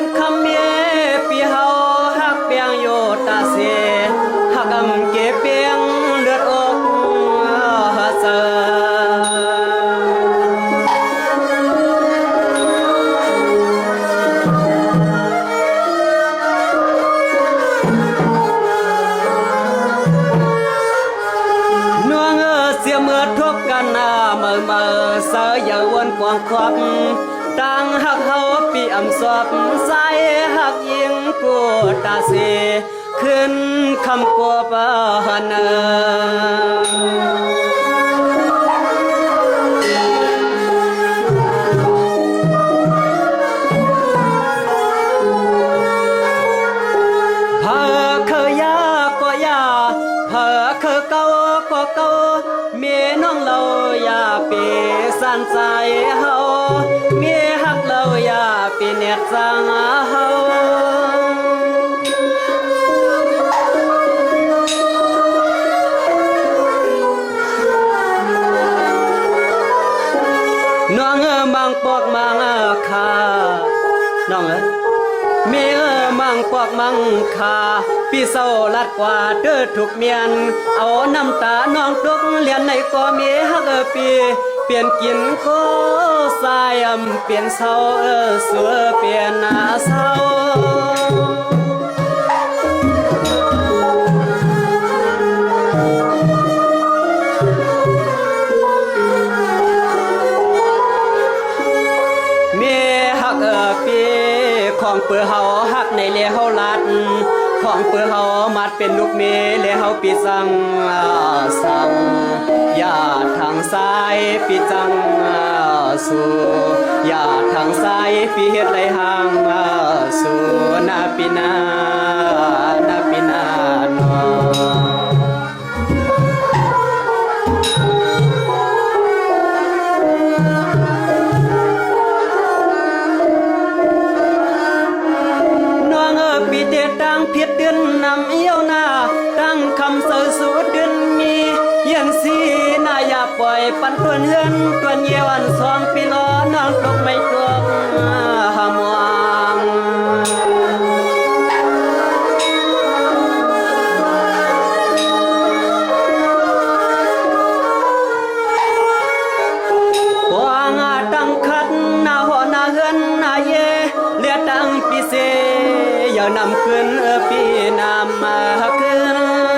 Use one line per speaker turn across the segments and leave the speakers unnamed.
นคำเมียปีเฮาฮักเปียงโยตาเสฮักอำเกเปียงเลือดอกเสอนัวเงอเสียเมื่อทบกันหน้าเมื่อเมื่อเสออย่าวนกวางควับต่างหักเฮาปีอำสอบใส่หักยิงกูตาเสขึ้นคำกวบเนอเพอเคยยาก็ยาเพอเคยเก่าก็เก่าเมีน้องเราอย่าเปีสันใจเฮาเมียฮักเราอย่า เปเน็ตสังเฮาน้องเออมังปอกมังคาน้องเอ้ยเมียมั เปลี่ยนกินก็สายอำเปลี่ยนเศร้าเออสัวเปลี่ยนหน้าเศร้าเมฮักเออเปีของเปือเฮาฮักในเลเฮาลัด ของเปือเขามัดเป็นลูกเมีเลเขาปีสังอาสังญาติทางซ้ายปีจังอาสู่ญาติทางซ้ายปีเฮ็ดไหลหางอาสู่นาปีนานาปีนานา วนเฮือนตวนเยวันสองปีล้อน้องตกไม่ตกหามวงวางาตั้งคัดนาหัวนาเฮือนนาเยเลียตั้งปีเสอย่านำขึ้นเอปีนำมาขึ้น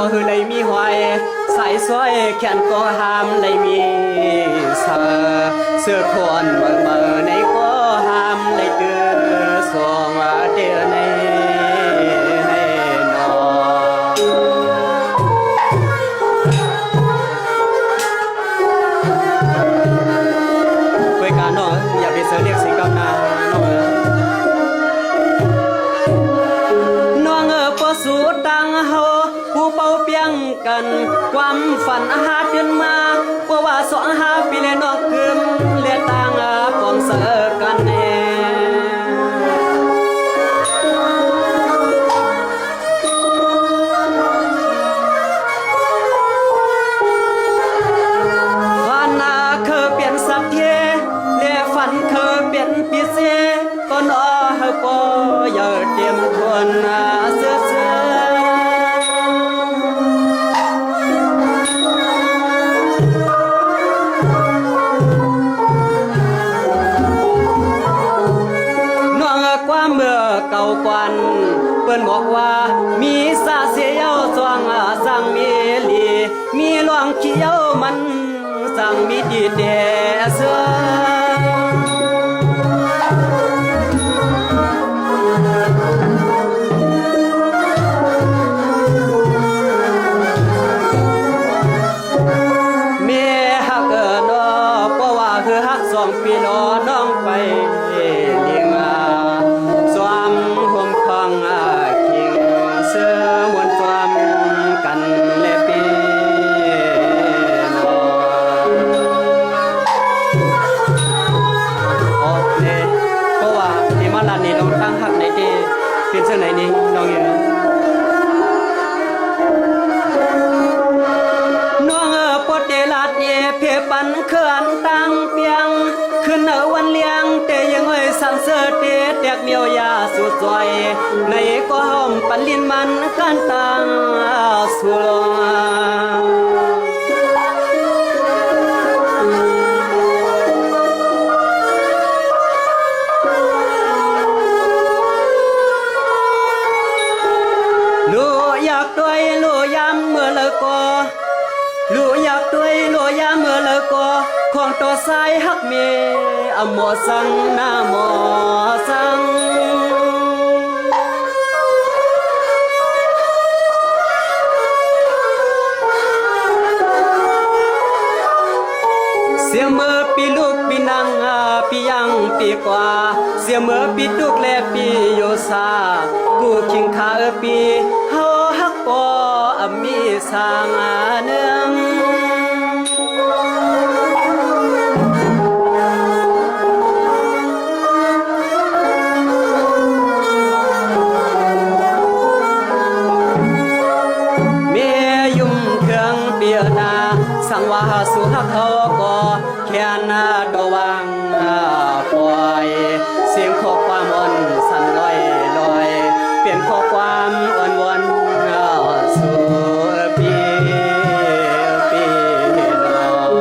ก็คือเลยมีหอยสายสวยแขนก็หามเลยมีเสอเสื้อคนเมื่อเอในก็หามเลยเตือสองเดือนใน กัน ความฝันอาหารเดินมาเพราว่าสองหาปีและนอกคืม กวนเปิ้นบอกว่ามีสาเสียเอาสว่างสังมีลีมีลวงเขียวมันสั่งมีดีเดเสือมีฮักเออนอเพราะว่าคือฮักสองปีนอน้องไป เมียวยาสุดซอยในก็หอมปันลินมันกันตังสุลลูอยากด้วยลูยามเมื่อเลิก ลูอยากด้วยลูยาเมื่อเลิกก็ของตัวสายฮักเมอหมอสังหน้าหมอสังเสียเมื่อปีลูกปีนังอาปียังปีกว่า เสียเมื่อปีตุกและปีโยซากูคิงคาเออปีเฮาฮักปออมีสางอาเนืองาสุขเทาก็แค่หน้าดวังปล่อย เสียงข้อความอ่อนสั่นลอยลอย เปลี่ยนข้อความอ่อนวอนสุปีปีนอง